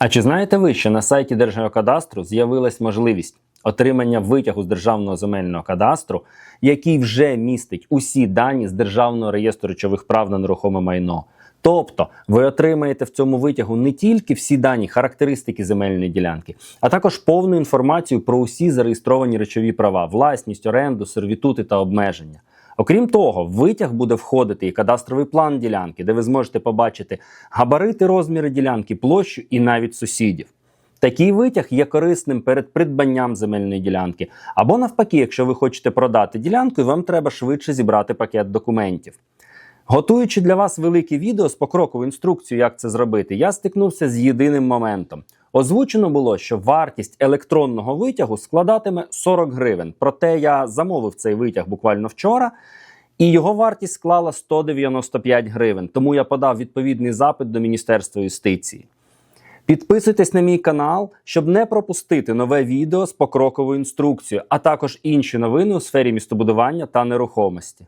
А чи знаєте ви, що на сайті Держгеокадастру з'явилась можливість отримання витягу з державного земельного кадастру, який вже містить усі дані з державного реєстру речових прав на нерухоме майно? Тобто ви отримаєте в цьому витягу не тільки всі дані характеристики земельної ділянки, а також повну інформацію про усі зареєстровані речові права, власність, оренду, сервітути та обмеження. Окрім того, в витяг буде входити і кадастровий план ділянки, де ви зможете побачити габарити, розміри ділянки, площу і навіть сусідів. Такий витяг є корисним перед придбанням земельної ділянки. Або навпаки, якщо ви хочете продати ділянку, і вам треба швидше зібрати пакет документів. Готуючи для вас велике відео з покроковою інструкцією, як це зробити, я стикнувся з єдиним моментом. Озвучено було, що вартість електронного витягу складатиме 40 гривень. Проте я замовив цей витяг буквально вчора, і його вартість склала 195 гривень. Тому я подав відповідний запит до Міністерства юстиції. Підписуйтесь на мій канал, щоб не пропустити нове відео з покроковою інструкцією, а також інші новини у сфері містобудування та нерухомості.